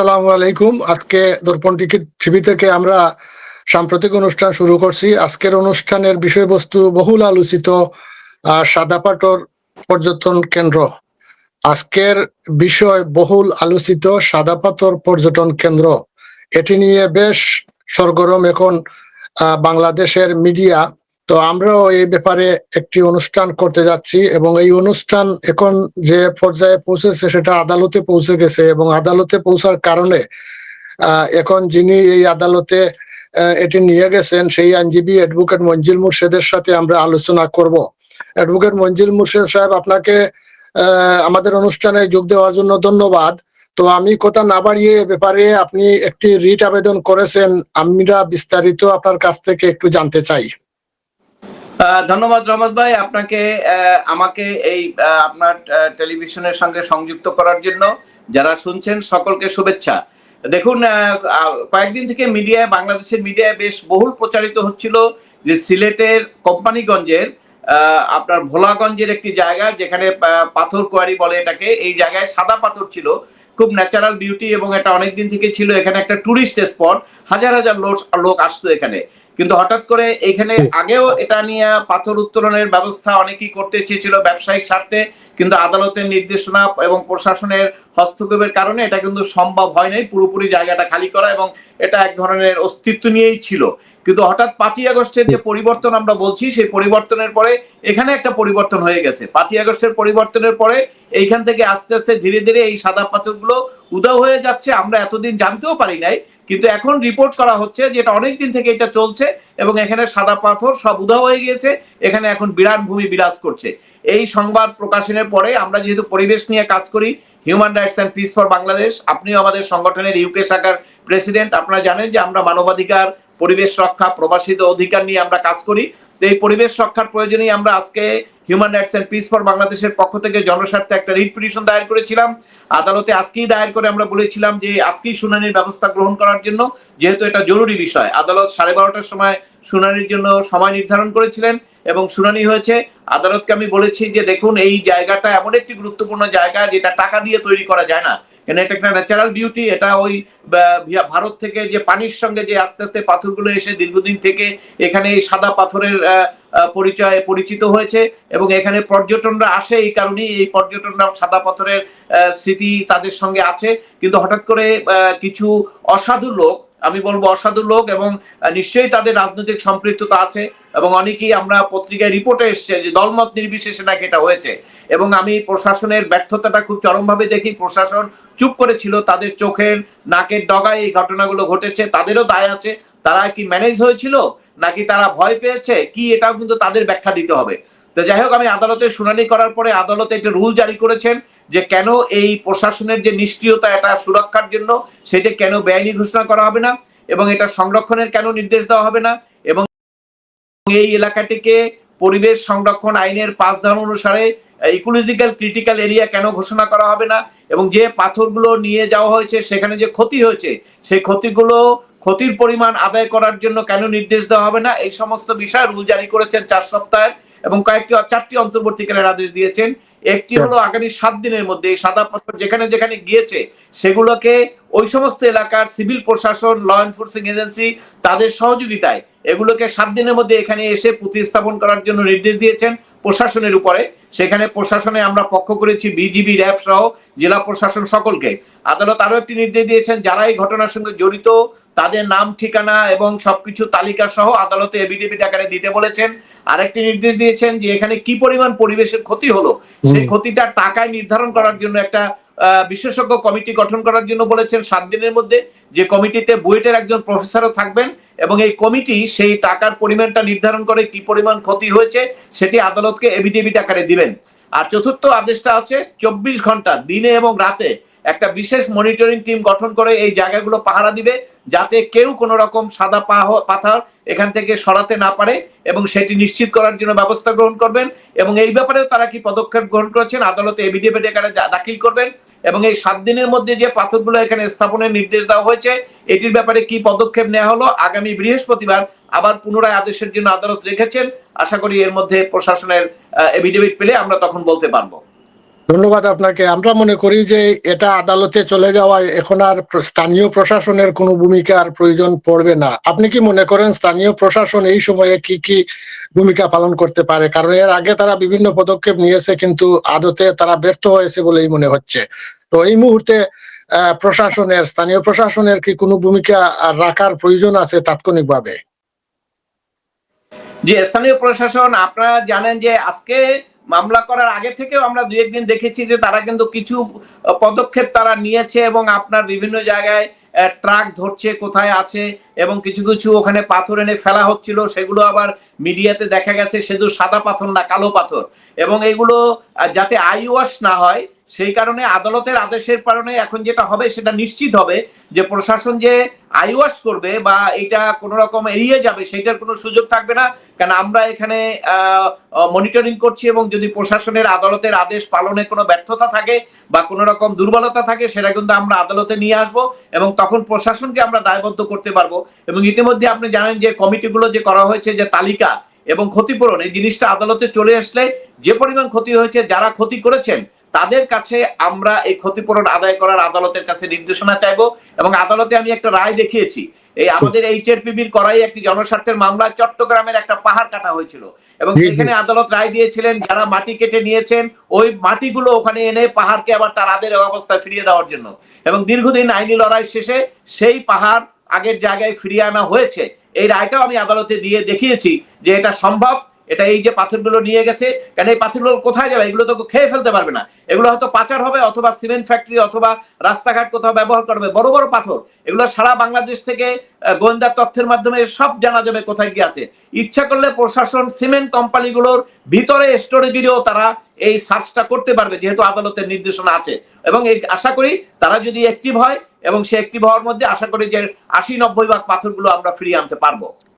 আসসালামু আলাইকুম। আজকে দর্পণ টিভি থেকে আমরা সাম্প্রতিক অনুষ্ঠান শুরু করছি। আজকের অনুষ্ঠানের বিষয়বস্তু বহুল আলোচিত সাদাপাটর পর্যটন কেন্দ্র। আজকের বিষয় বহুল আলোচিত সাদাপাথর পর্যটন কেন্দ্র। এটি নিয়ে বেশ সরগরম এখন বাংলাদেশের মিডিয়া তো আমরাও এই ব্যাপারে একটি অনুষ্ঠান করতে যাচ্ছি এবং এই অনুষ্ঠান এখন যে পর্যায়ে পৌঁছেছে সেটা আদালতে পৌঁছে গেছে এবং আদালতে পৌঁছার কারণে এখন যিনি এই আদালতে এটি নিয়ে গেছেন সেই আইনজীবী অ্যাডভোকেট মঞ্জিল মুর্শেদের সাথে আমরা আলোচনা করব। অ্যাডভোকেট মঞ্জিল মুর্শেদ সাহেব, আপনাকে আমাদের অনুষ্ঠানে যোগ দেওয়ার জন্য ধন্যবাদ। তো আমি কথা না বাড়িয়ে ব্যাপারে আপনি একটি রিট আবেদন করেছেন আমরা বিস্তারিত আপনার কাছ থেকে একটু জানতে চাই। ধন্যবাদ রহমত ভাই। আপনাকে আমাকে এই আপনার টেলিভিশনের সঙ্গে সংযুক্ত করার জন্য যারা শুনছেন, সকলকে শুভেচ্ছা। দেখুন কয়েকদিন থেকে মিডিয়ায়, বাংলাদেশের মিডিয়ায় বেশ বহুল প্রচারিত হচ্ছিল যে সিলেটের কোম্পানিগঞ্জের আপনার ভোলাগঞ্জের একটি জায়গা, যেখানে পাথর কোয়ারি বলে এটাকে। এই জায়গায় সাদা পাথর ছিল, খুব ন্যাচারাল বিউটি এবং এটা অনেক দিন থেকে ছিল। এখানে একটা টুরিস্ট স্পট হাজার হাজার লোক লোক আসতো এখানে। কিন্তু হঠাৎ করে এখানে আগেও এটা নিয়ে পাথর উত্তোলনের ব্যবস্থা অনেকেই করতে চেয়েছিল ব্যবসায়িক স্বার্থে কিন্তু আদালতের নির্দেশনা এবং প্রশাসনের হস্তক্ষেপের কারণে এটা কিন্তু সম্ভব হয় নাই। পুরোপুরি জায়গাটা খালি করা এবং এটা এক ধরনের অস্তিত্ব নিয়েই ছিল। কিন্তু হঠাৎ পাঁচই আগস্টের যে পরিবর্তন আমরা বলছি সেই পরিবর্তনের পরে এখানে একটা পরিবর্তন হয়ে গেছে। পাঁচই আগস্টের পরিবর্তনের পরে এইখান থেকে আস্তে আস্তে ধীরে ধীরে এই সাদা পাথরগুলো উদাও হয়ে যাচ্ছে। আমরা এতদিন জানতেও পারি নাই কিন্তু এখন রিপোর্ট করা হচ্ছে যে এটা অনেক দিন থেকে এটা চলছে এবং এখানে সাদা পাথর সব উধাও হয়ে গিয়েছে, এখানে এখন বিরাট ভূমি বিরাজ করছে। এই সংবাদ প্রকাশনের পরে আমরা যেহেতু পরিবেশ নিয়ে কাজ করি human rights and peace for Bangladesh আপনিও আমাদের সংগঠনের ইউকে শাখার প্রেসিডেন্ট আপনারা জানেন যে আমরা মানবাধিকার, পরিবেশ রক্ষা প্রবাসীদের অধিকার নিয়ে আমরা কাজ করি। এই পরিবেশ রক্ষার প্রয়োজনেই আমরা আজকে human rights and peace for বাংলাদেশের পক্ষ থেকে জনস্বার্থে একটা রিট পিটিশন দায়ের করেছিলাম। আদালতে আজকেই দায়ের করে আমরা বলেছিলাম যে আজকেই শুনানির ব্যবস্থা গ্রহণ করার জন্য যেহেতু এটা জরুরি বিষয়। আদালত সাড়ে বারোটার সময় শুনানির জন্য সময় নির্ধারণ করেছিলেন এবং শুনানি হয়েছে। আদালতকে আমি বলেছি যে দেখুন, এই জায়গাটা এমন একটি গুরুত্বপূর্ণ জায়গা যেটা টাকা দিয়ে তৈরি করা যায় না। কেন এটা একটা ন্যাচারাল বিউটি এটা ওই ভারত থেকে যে পানির সঙ্গে যে আস্তে আস্তে পাথরগুলো এসে দীর্ঘদিন থেকে এখানে এই সাদা পাথরের পরিচয়ে পরিচিত হয়েছে এবং এখানে পর্যটনরা আসে এই কারণেই এই পর্যটনরা সাদা পাথরের স্মৃতি তাদের সঙ্গে আছে। কিন্তু হঠাৎ করে কিছু অসাধু লোক আমি বলব অসাধু লোক এবং নিশ্চয়ই তাদের রাজনৈতিক সম্পৃক্ততা আছে এবং অনেকেই আমরা পত্রিকায় রিপোর্টে এসছে যে দলমত নির্বিশেষে নাকি এটা হয়েছে। এবং আমি প্রশাসনের ব্যর্থতাটা খুব চরমভাবে দেখি। প্রশাসন চুপ করেছিল, তাদের চোখের নাকের ডগায় এই ঘটনাগুলো ঘটেছে, তাদেরও দায় আছে। তারা কি ম্যানেজ হয়েছিল? নাকি তারা ভয় পেয়েছে? কি এটাও কিন্তু তাদের ব্যাখ্যা দিতে হবে। তো যাই হোক, আমি আদালতে শুনানি করার পরে আদালতে একটা রুল জারি করেছেন যে কেন এই প্রশাসনের যে নিষ্ক্রিয়তা, এটা সুরক্ষার জন্য সেটা কেন বেআইনি ঘোষণা করা হবে না এবং এটা সংরক্ষণের কেন নির্দেশ দেওয়া হবে না এবং এই এলাকাটিকে পরিবেশ সংরক্ষণ আইনের পাঁচ ধারা অনুসারে ইকোলজিক্যাল ক্রিটিক্যাল এরিয়া কেন ঘোষণা করা হবে না এবং যে পাথরগুলো নিয়ে যাওয়া হয়েছে, সেখানে যে ক্ষতি হয়েছে, সেই ক্ষতিগুলো ক্ষতির পরিমাণ আদায় করার জন্য কেন নির্দেশ দেওয়া হবে না? এই সমস্ত বিষয় রুল জারি করেছেন চার সপ্তাহের এবং কয়েকটি চারটি অন্তর্বর্তীকালের আদেশ দিয়েছেন। একটি হলো আগামী সাত দিনের মধ্যে সাদা পাথর যেখানে যেখানে গিয়েছে সেগুলোকে ওই সমস্ত এলাকার সিভিল প্রশাসন ল এনফোর্সিং এজেন্সি তাদের সহযোগিতায় এগুলোকে সাত দিনের মধ্যে এখানে এসে প্রতিস্থাপন করার জন্য নির্দেশ দিয়েছেন। প্রশাসনের উপরে। সেখানে প্রশাসনে আমরা পক্ষ করেছি বিজিবি র্যাব সহ জেলা প্রশাসন সকলকে। আদালত আরও একটি নির্দেশ দিয়েছেন যারা এই ঘটনার সঙ্গে জড়িত তাদের নাম ঠিকানা এবং সবকিছু তালিকা সহ আদালতে এভিডেভিট আকারে দিতে বলেছেন। আরেকটি নির্দেশ দিয়েছেন যে এখানে কি পরিমাণ পরিবেশের ক্ষতি হলো? সেই ক্ষতিটা টাকায় নির্ধারণ করার জন্য একটা বিশেষজ্ঞ কমিটি গঠন করার জন্য বলেছেন, সাত দিনের মধ্যে যে কমিটিতে বুয়েটের একজন প্রফেসরও থাকবেন এবং এই কমিটি সেই টাকার পরিমাণটা নির্ধারণ করে কি পরিমাণ ক্ষতি হয়েছে সেটি আদালতকে এভিডেভিট আকারে দিবেন। আর চতুর্থ আদেশটা আছে চব্বিশ ঘণ্টা, দিনে এবং রাতে একটা বিশেষ মনিটরিং টিম গঠন করে এই জায়গাগুলো পাহারা দিবে যাতে কেউ কোনো রকম সাদা পাথর এখান থেকে সরাতে না পারে এবং সেটি নিশ্চিত করার জন্য ব্যবস্থা গ্রহণ করবেন এবং এই ব্যাপারে তারা কি পদক্ষেপ গ্রহণ করেছেন আদালতে এভিডেভিট আকারে দাখিল করবেন। এবং এই সাত দিনের মধ্যে যে পাথরগুলো এখানে স্থাপনের নির্দেশ দেওয়া হয়েছে, এটির ব্যাপারে কি পদক্ষেপ নেওয়া হলো? আগামী বৃহস্পতিবার আবার পুনরায় আদেশের জন্য আদালত রেখেছেন। আশা করি এর মধ্যে প্রশাসনের এভিডেভিট পেলে আমরা তখন বলতে পারব। ধন্যবাদ আপনাকে। আমরা মনে করি যে এটা আদালতে চলে যাওয়ায় এখন আর স্থানীয় প্রশাসনের কোনো ভূমিকার প্রয়োজন পড়বে না। আপনি কি মনে করেন স্থানীয় প্রশাসন এই সময়ে কি কি ভূমিকা পালন করতে পারে? কারণ এর আগে তারা বিভিন্ন পদক্ষেপ নিয়েছে কিন্তু আদতে তারা ব্যর্থ হয়েছে বলেই মনে হচ্ছে। তো এই মুহূর্তে প্রশাসনের, স্থানীয় প্রশাসনের কি কোনো ভূমিকা রাখার প্রয়োজন আছে তাৎক্ষণিকভাবে? যে স্থানীয় প্রশাসন, আপনারা জানেন যে আজকে মামলা করার আগে থেকেও আমরা দু একদিন দেখেছি যে তারা কিন্তু কিছু পদক্ষেপ তারা নিয়েছে এবং আপনার বিভিন্ন জায়গায় ট্রাক ধরছে, কোথায় আছে এবং কিছু কিছু ওখানে পাথর এনে ফেলা হচ্ছিল, সেগুলো আবার মিডিয়াতে দেখা গেছে শুধু সাদা পাথর না কালো পাথর। এবং এগুলো যাতে আইওয়াশ না হয় সেই কারণে আদালতের আদেশের কারণে এখন যেটা হবে সেটা নিশ্চিত হবে যে প্রশাসন যে আইওয়াশ করবে বা এটা কোনো রকম এড়িয়ে যাবে সেটার কোনো সুযোগ থাকবে না। কারণ আমরা এখানে মনিটরিং করছি এবং যদি প্রশাসনের আদালতের আদেশ পালনে কোনো ব্যর্থতা থাকে বা কোনো রকম দুর্বলতা থাকে সেটা কিন্তু আমরা আদালতে নিয়ে আসব এবং তখন প্রশাসনকে আমরা দায়বদ্ধ করতে পারব এবং ইতিমধ্যে আপনি জানেন যে কমিটিগুলো যে করা হয়েছে যে তালিকা এবং ক্ষতিপূরণ এই জিনিসটা আদালতে চলে আসলে যে পরিমাণ ক্ষতি হয়েছে, যারা ক্ষতি করেছেন তাদের কাছে আমরা এই ক্ষতিপূরণ আদায় করার আদালতের কাছে নির্দেশনা চাইব এবং আদালতে আমি একটা রায় দেখিয়েছি। এই আমাদের এইচআরপিবির করাই একটি জনস্বার্থের মামলা চট্টগ্রামের একটা পাহাড় কাটা হয়েছিল এবং। সেখানে আদালত রায় দিয়েছিলেন যারা মাটি কেটে নিয়েছেন ওই মাটিগুলো ওখানে এনে পাহাড়কে আবার তার আদের অবস্থায় ফিরিয়ে দেওয়ার জন্য। এবং দীর্ঘদিন আইনি লড়াই শেষে সেই পাহাড় আগের জায়গায় ফিরিয়ে আনা হয়েছে। এই রায়টাও আমি আদালতে দিয়ে দেখিয়েছি যে এটা সম্ভব এটা এই যে পাথরগুলো নিয়ে গেছে কারণ এই পাথরগুলো কোথায় যাবে? এগুলো তো খেয়ে ফেলতে পারবে না। এগুলো হয়তো পাচার হবে অথবা সিমেন্ট ফ্যাক্টরি অথবা রাস্তাঘাট কোথাও ব্যবহার করবে। বড় বড় পাথর। এগুলো সারা বাংলাদেশ থেকে গোয়েন্দা তথ্যের মাধ্যমে সব জানা যাবে কোথায় কি আছে। ইচ্ছা করলে প্রশাসন সিমেন্ট কোম্পানিগুলোর ভিতরে স্টোরেজেও তারা এই সার্চটা করতে পারবে, যেহেতু আদালতের নির্দেশনা আছে। এবং এই আশা করি তারা যদি অ্যাক্টিভ হয়, এবং সে অ্যাক্টিভ হওয়ার মধ্যে আশা করি যে আশি নব্বই ভাগ পাথরগুলো আমরা ফিরিয়ে আনতে পারব।